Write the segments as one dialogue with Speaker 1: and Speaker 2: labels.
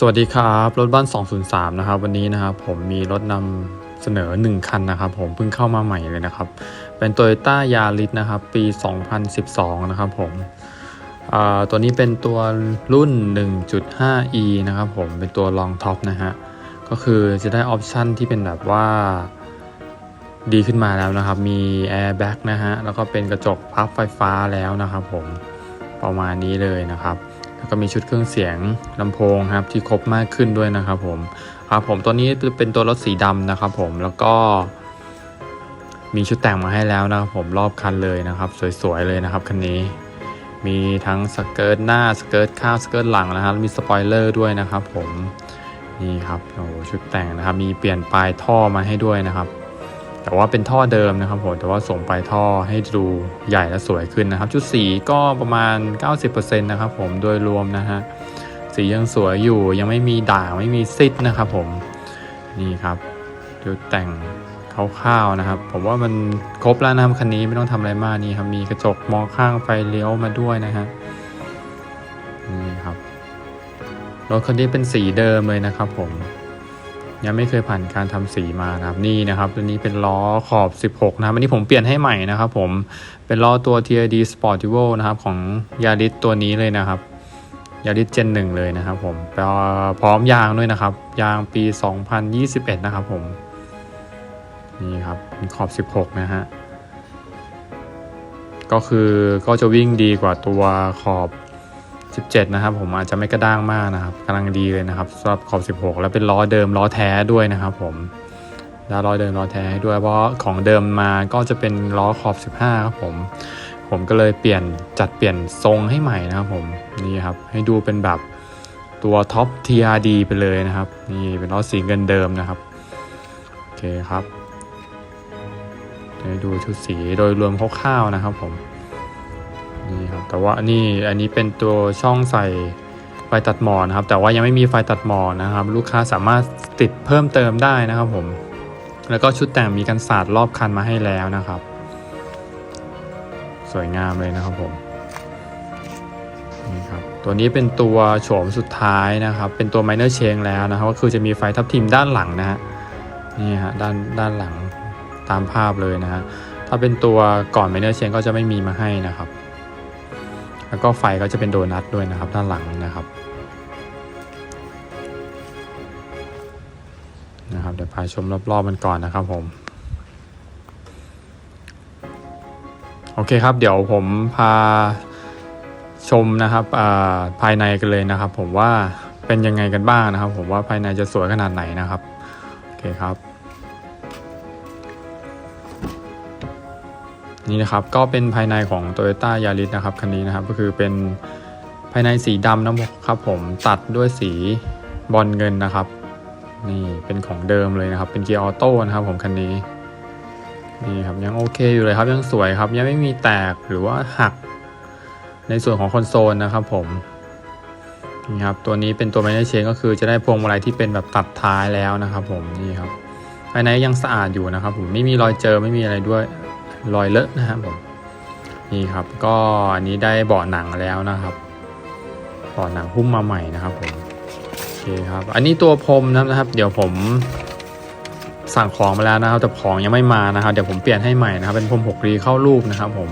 Speaker 1: สวัสดีครับรถบ้าน 203 นะครับ วันนี้นะครับผมมีรถนำเสนอ 1 คันนะครับ ผมเพิ่งเข้ามาใหม่เลยนะครับ เป็น Toyota Yaris นะครับ ปี 2012 นะครับผมตัวนี้เป็นตัวรุ่น 1.5e นะครับผมเป็นตัว Long Top นะฮะก็คือจะได้ออปชันที่เป็นแบบว่าดีขึ้นมาแล้วนะครับ มี Airbag นะฮะแล้วก็เป็นกระจกพับไฟฟ้าแล้วนะครับผมประมาณนี้เลยนะครับ แล้วก็มีชุดเครื่องเสียงลำโพงครับที่ครบมากขึ้นด้วยนะครับผมครับผมตัวนี้เป็นตัวรถสีดำนะครับผมแล้วก็ มีชุดแต่งมาให้แล้วนะครับผมรอบคันเลยนะครับ สวยๆเลยนะครับคันนี้ มีทั้งสเกิร์ตหน้าสเกิร์ตข้างสเกิร์ตหลังนะครับมีสปอยเลอร์ด้วยนะครับผมนี่ครับโอ้ชุดแต่งนะครับ มีเปลี่ยนปลายท่อมาให้ด้วยนะครับ แต่ว่าเป็นท่อเดิมนะครับผมแต่ว่าส่งปท่อให้ดูใหญ่และสวยขึ้นนะครับ ชุดสีก็ประมาณ 90%นะครับผมโดยรวมนะฮะสียังสวยอยู่ยังไม่มีด่างไม่มีซิดนะครับผมนี่ครับชุดแต่งคร่าวๆนะครับ ผมว่ามันครบแล้วนะครับคันนี้ไม่ต้องทำอะไรมากนี่ครับมีกระจกมองข้างไฟเลี้ยวมาด้วยนะฮะนี่ครับรถคันนี้เป็นสีเดิมเลยนะครับผม ยังไม่เคยผ่านการทำสีมานะครับนี่นะครับตัวนี้เป็นล้อขอบ 16 นะครับอันนี้ผมเปลี่ยนให้ใหม่นะครับผมเป็นล้อตัว TRD Sportivo นะครับของยาริสตัวนี้เลยนะครับยาริสเจนหนึ่งเลยนะครับผมพร้อมยางด้วยนะครับ ยางปี 2021 นะครับผมนี่ครับเป็นขอบ 16 นะฮะก็คือก็จะวิ่งดีกว่าตัวขอบ 17 นะครับ ผมอาจจะไม่กระด้างมากนะครับกำลังดีเลยนะครับสำหรับขอบ 16 แล้วเป็นล้อเดิมล้อแท้ด้วยนะครับ ผมแล้วล้อเดิมล้อแท้ให้ด้วยเพราะของเดิมมาก็จะเป็นล้อขอบ 15 ครับผมผมก็เลยเปลี่ยนจัดเปลี่ยนทรงให้ใหม่นะครับผมนี่ครับให้ดูเป็นแบบตัวท็อป TRD ไปเลยนะครับนี่เป็นล้อสีเงินเดิมนะครับโอเคครับให้ดูชุดสีโดยรวมคร่าวๆนะครับผม นี่ครับแต่ว่านี่อันนี้เป็นตัวช่องใส่ไฟตัดหมอนครับ แต่ว่ายังไม่มีไฟตัดหมอนนะครับ ลูกค้าสามารถติดเพิ่มเติมได้นะครับผม แล้วก็ชุดแต่งมีกันศาสตร์รอบคันมาให้แล้วนะครับ สวยงามเลยนะครับผมนี่ครับตัวนี้เป็นตัวโฉมสุดท้ายนะครับ เป็นตัว minor change แล้วนะครับ ก็คือจะมีไฟทับทิมด้านหลังนะฮะนี่ฮะด้านด้านหลังตามภาพเลยนะฮะถ้าเป็นตัวก่อน minor change ก็จะไม่มีมาให้นะครับ แล้วก็ไฟก็จะเป็นโดนัทด้วยนะครับด้านหลังนะครับนะครับเดี๋ยวพาชมรอบๆมันก่อนนะครับผมโอเคครับเดี๋ยวผมพาชมนะครับภายในกันเลยนะครับ ผมว่าเป็นยังไงกันบ้างนะครับ ผมว่าภายในจะสวยขนาดไหนนะครับโอเคครับ นี่นะครับก็เป็นภายในของ Toyota Yaris นะครับคันนี้นะครับก็คือเป็นภายในสีดำนะครับผมตัดด้วยสีบอลเงินนะครับนี่เป็นของเดิมเลยนะครับ เป็นเกียร์ออโต้นะครับผมคันนี้นี่ครับยังโอเคอยู่เลยครับยังสวยครับ ยังไม่มีแตกหรือว่าหักในส่วนของคอนโซลนะครับผมนี่ครับตัวนี้เป็นตัวไมเนอร์เชนก็คือจะได้พวงมาลัยที่เป็นแบบตัดท้ายแล้วนะครับ ผมนี่ครับภายในยังสะอาดอยู่นะครับ ผมไม่มีรอยเจอไม่มีอะไรด้วย รอยเลอะนะครับผมนี่ครับก็อันนี้ได้เบาะหนังแล้วนะครับเบาะหนังหุ้มมาใหม่นะครับผมโอเคครับ อันนี้ตัวพรมนะครับ เดี๋ยวผมสั่งของมาแล้วนะครับ แต่ของยังไม่มานะครับ เดี๋ยวผมเปลี่ยนให้ใหม่นะครับ เป็นพรมหกรีเข้ารูปนะครับ ผม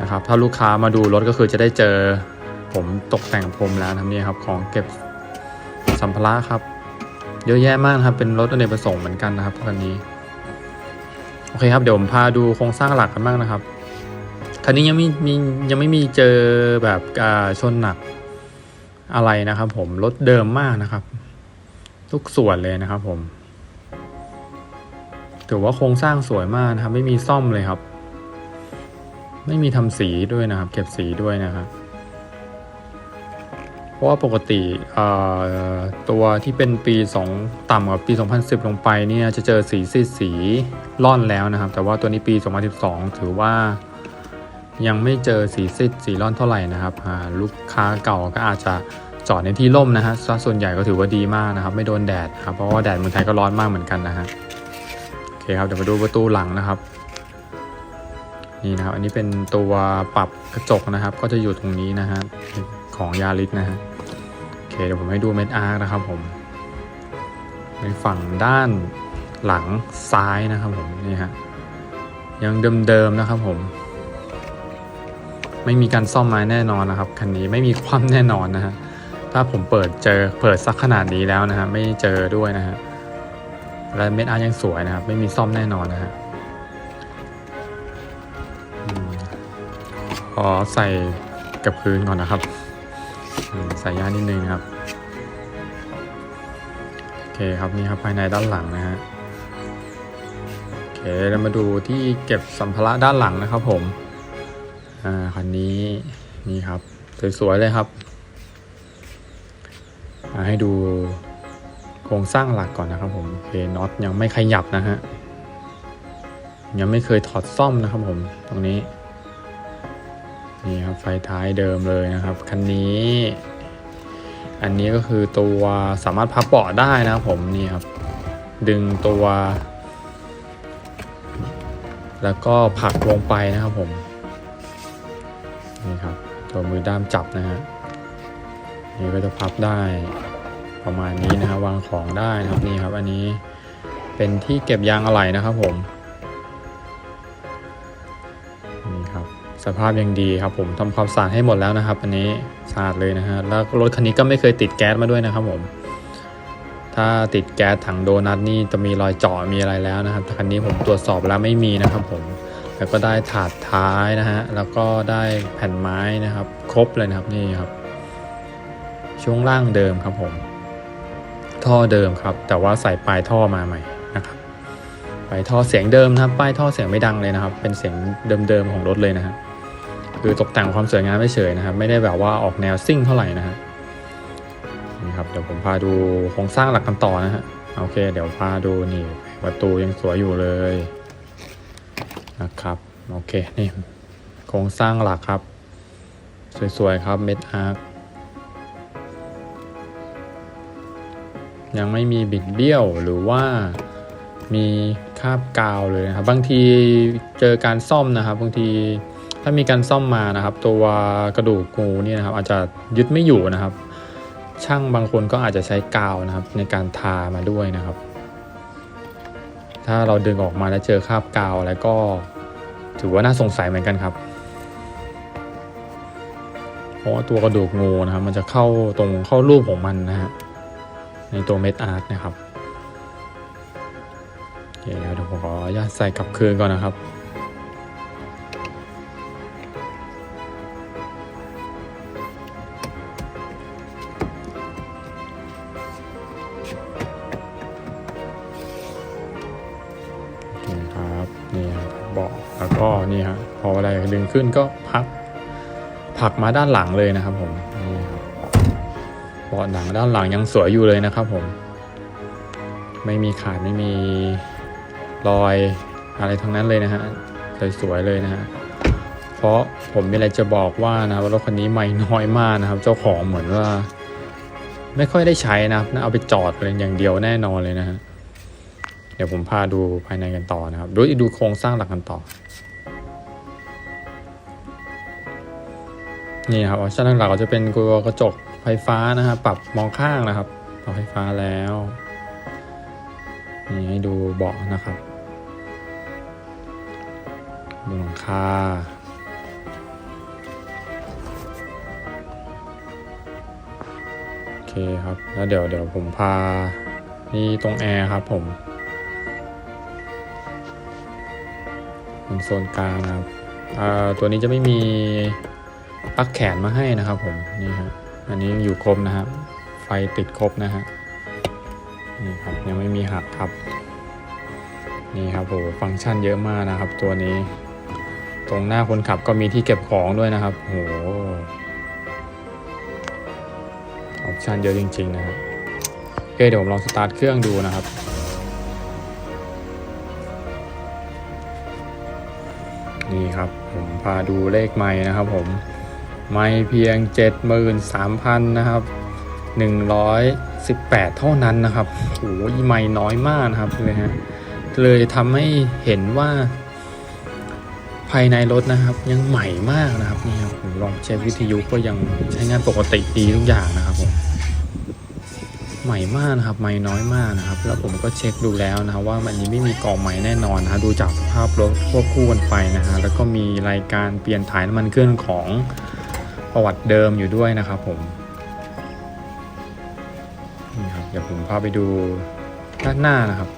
Speaker 1: นะครับ ถ้าลูกค้ามาดูรถก็คือจะได้เจอ ผมตกแต่งพรมแล้วนะครับนี่ครับ ของเก็บสัมภาระครับ เยอะแยะมากครับ เป็นรถอเนกประสงค์เหมือนกันนะครับคันนี้ โอเคครับเดี๋ยวผมพาดูโครงสร้างหลักกันบ้างนะครับคันนี้ยังไม่มียังไม่มีเจอแบบชนหนักอะไรนะครับ ผมรถเดิมมากนะครับ ทุกส่วนเลยนะครับ ผมถือว่าโครงสร้างสวยมากนะครับ ไม่มีซ่อมเลยครับ ไม่มีทำสีด้วยนะครับ เก็บสีด้วยนะครับ เพราะว่าปกติตัวที่เป็นปี2ต่ำกว่าปี 2010 ลงไปเนี่ยจะเจอสีซีดสีร่อนแล้วนะครับ แต่ว่าตัวนี้ปี 2012 ถือว่ายังไม่เจอสีซีดสีร่อนเท่าไหร่นะครับลูกค้าเก่าก็อาจจะจอดในที่ร่มนะฮะส่วนใหญ่ก็ถือว่าดีมากนะครับ ไม่โดนแดดครับเพราะว่าแดดเมืองไทยก็ร้อนมากเหมือนกันนะฮะโอเคครับเดี๋ยวมาดูประตูหลังนะครับนี่นะครับอันนี้เป็นตัวปรับกระจกนะครับ ก็จะอยู่ตรงนี้นะฮะ ของยาริสนะฮะโอเคเดี๋ยวผมให้ดูเม็ดอาร์นะครับผมในฝั่งด้านหลังซ้ายนะครับผมนี่ฮะยังเดิมๆนะครับผม ไม่มีการซ่อมไม้แน่นอนนะครับคันนี้ไม่มีความแน่นอนนะฮะถ้าผมเปิดเจอเปิดสักขนาดนี้แล้วนะฮะไม่เจอด้วยนะฮะและเม็ดอาร์ยังสวยนะครับ ไม่มีซ่อมแน่นอนนะฮะขอใส่กับพื้นก่อนนะครับ ใส่ย่านิดนึงนะครับ โอเคครับนี่ครับภายในด้านหลังนะฮะ โอเคเรามาดูที่เก็บสัมภาระด้านหลังนะครับผม อ่าคันนี้นี่ครับสวยๆเลยครับอ่าให้ดูโครงสร้างหลักก่อนนะครับผมโอเคน็อตยังไม่ขยับนะฮะ ยังไม่เคยถอดซ่อมนะครับผมตรงนี้ นี่ครับไฟท้ายเดิมเลยนะครับคันนี้ อันนี้ก็คือตัวสามารถพับเบาะได้นะครับผมนี่ครับดึงตัว แล้วก็ผักลงไปนะครับผมนี่ครับตัวมือด้ามจับนะฮะนี่ก็จะพับได้ประมาณนี้นะครับวางของได้นะครับนี่ครับ อันนี้เป็นที่เก็บยางอะไหล่นะครับผม สภาพยังดีครับผมทำความสะอาดให้หมดแล้วนะครับ อันนี้สะอาดเลยนะฮะแล้วรถคันนี้ก็ไม่เคยติดแก๊สมาด้วยนะครับผมถ้าติดแก๊สถังโดนัทนี่จะมีรอยเจาะมีอะไรแล้วนะครับแต่คันนี้ผมตรวจสอบแล้วไม่มีนะครับผมแล้วก็ได้ถาดท้ายนะฮะแล้วก็ได้แผ่นไม้นะครับ ครบเลยนะครับนี่ครับ ช่วงล่างเดิมครับผม ท่อเดิมครับ แต่ว่าใส่ปลายท่อมาใหม่นะครับปลายท่อเสียงเดิมนะครับ ป้ายท่อเสียงไม่ดังเลยนะครับ เป็นเสียงเดิมๆของรถเลยนะฮะ คือตกแต่งความสวยงามไม่เฉยนะครับ ไม่ได้แบบว่าออกแนวซิ่งเท่าไหร่นะฮะนี่ครับเดี๋ยวผมพาดูโครงสร้างหลักกันต่อนะฮะโอเค เดี๋ยวพาดูนี่ประตูยังสวยอยู่เลยนะครับโอเคนี่โครงสร้างหลักครับ สวยๆครับเม็ดอาร์คยังไม่มีบิดเบี้ยวหรือว่ามีคาบกาวเลยนะครับ บางทีเจอการซ่อมนะครับ บางที ถ้ามีการซ่อมมานะครับ ตัวกระดูกงูเนี่ยนะครับ อาจจะยึดไม่อยู่นะครับ ช่างบางคนก็อาจจะใช้กาวนะครับ ในการทามาด้วยนะครับ ถ้าเราดึงออกมาแล้วเจอคราบกาวแล้วก็ถือว่าน่าสงสัยเหมือนกันครับเพราะว่าตัวกระดูกงูนะครับ มันจะเข้าตรงเข้ารูปของมันนะฮะในตัวเม็ดอาร์ตนะครับเคเดี๋ยวผมขออนุญาตใส่กลับคืนก่อนนะครับ พออะดึงขึ้นก็พักผักมาด้านหลังเลยนะครับผมนี่ครับเบาะหนังด้านหลังยังสวยอยู่เลยนะครับผม ไม่มีขาดไม่มีรอยอะไรทั้งนั้นเลยนะฮะสวยๆเลยนะฮะเพราะผมมีอะไรจะบอกว่านะว่ารถคันนี้ไม่น้อยมากนะครับ เจ้าของเหมือนว่า ไม่ค่อยได้ใช้นะครับน่าเอาไปจอดเลยอย่างเดียวแน่นอนเลยนะฮะเดี๋ยวผมพาดูภายในกันต่อนะครับดูดูโครงสร้างหลักกันต่อ นี่ครับออปชั่นหลักๆก็จะเป็นตัวกระจกไฟฟ้านะครับปรับมองข้างนะครับปรับไฟฟ้าแล้วนี่ให้ดูเบาะนะครับดูหลังคาโอเคครับแล้วเดี๋ยวเดี๋ยวผมพานี่ตรงแอร์ครับผมตรงโซนกลางนะครับอ่าตัวนี้จะไม่มี ปลั๊กแขนมาให้นะครับผมนี่ฮะอันนี้ยังอยู่ครบนะครับไฟติดครบนะฮะนี่ครับยังไม่มีหักครับ นี่ครับโอ้ฟังก์ชันเยอะมากนะครับ ตัวนี้ ตรงหน้าคนขับก็มีที่เก็บของด้วยนะครับโหออปชันเยอะจริงๆนะครับโอเคเดี๋ยวผมลองสตาร์ทเครื่องดูนะครับนี่ครับผมพาดูเลขไม้นะครับผม ไม่เพียง 73,000 นะครับ 118 เท่านั้นนะครับโอ้ยไม่น้อยมากนะครับเลยฮะเลยทำให้เห็นว่า ภายในรถนะครับยังใหม่มากนะครับนี่ครับผมลองเช็ควิทยุก็ยังใช้งานปกติดีทุกอย่างนะครับผมใหม่มากนะครับไม่น้อยมากนะครับ แล้วผมก็เช็คดูแล้วนะครับว่ามันนี้ไม่มีกองใหม่แน่นอนนะดูจากสภาพรถควบคู่กันไปนะฮะแล้วก็มีรายการเปลี่ยนถ่ายน้ำมันเครื่องของ ประวัติเดิมอยู่ด้วยนะครับผมนี่ครับเดี๋ยวผมพาไปดูด้านหน้านะครับ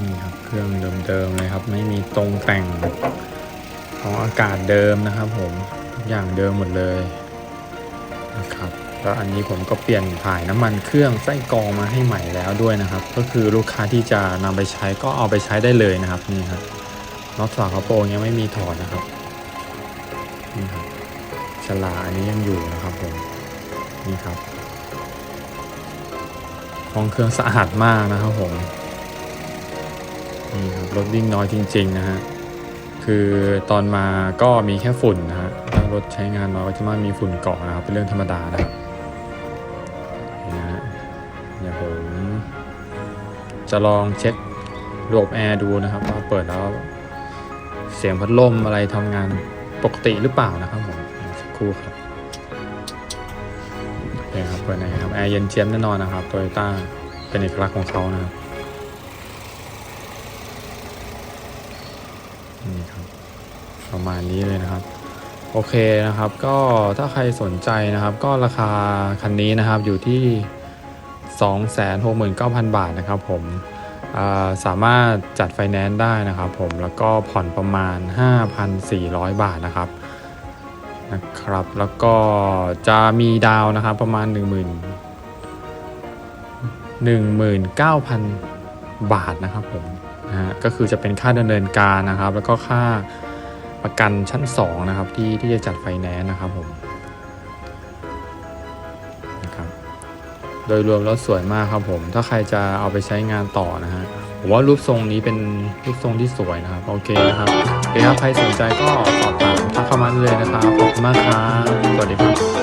Speaker 1: นี่ครับเครื่องเดิมๆเลยครับ ไม่มีตรงแต่งของอากาศเดิมนะครับผมทุกอย่างเดิมหมดเลยนะครับ แล้วอันนี้ผมก็เปลี่ยนถ่ายน้ำมันเครื่องไส้กรองมาให้ใหม่แล้วด้วยนะครับ ก็คือลูกค้าที่จะนำไปใช้ก็เอาไปใช้ได้เลยนะครับนี่ครับน็อตฝากระโปรงยังไม่มีถอดนะครับนี่ครับฉลาอันนี้ยังอยู่นะครับผมนี่ครับห้องเครื่องสะอาดมากนะครับผมนี่ครับรถวิ่งน้อยจริง ๆ นะฮะคือตอนมาก็มีแค่ฝุ่นนะฮะถ้ารถใช้งานน้อยก็จะมามีฝุ่นเกาะนะครับเป็นเรื่องธรรมดานะครับ ดี๋ยวผมจะลองเช็คระบบแอร์ดูนะครับว่าเปิดแล้วเสียงพัดลมอะไรทำงานปกติหรือเปล่านะครับผมสักครู่ครับโอเคครับเปิดนครับแอร์เย็นเจี๊ยบแน่นอนนะครับโตโยต้าเป็นเอกลักษณ์ของเขานะครับนี่ครับประมาณนี้เลยนะครับ โอเคนะครับ ก็ถ้าใครสนใจนะครับ ก็ราคาคันนี้นะครับอยู่ที่ 269,000 บาทนะครับผมสามารถจัดไฟแนนซ์ได้นะครับผมแล้วก็ผ่อนประมาณ 5,400 บาทนะครับนะครับ แล้วก็จะมีดาวน์นะครับประมาณ 10,000 19,000 บาทนะครับผมนะฮะก็คือจะเป็นค่าดำเนินการนะครับ แล้วก็ค่าประกันชั้น 2 นะครับที่ที่จะจัดไฟแนนซ์นะครับผม โดยรวมแล้วสวยมากครับผม ถ้าใครจะเอาไปใช้งานต่อนะฮะผมว่ารูปทรงนี้เป็นรูปทรงที่สวยนะครับ โอเคนะครับโอเคครับใครสนใจก็สอบถามทักเข้ามาเลยนะครับขอบคุณมากครับสวัสดีครับ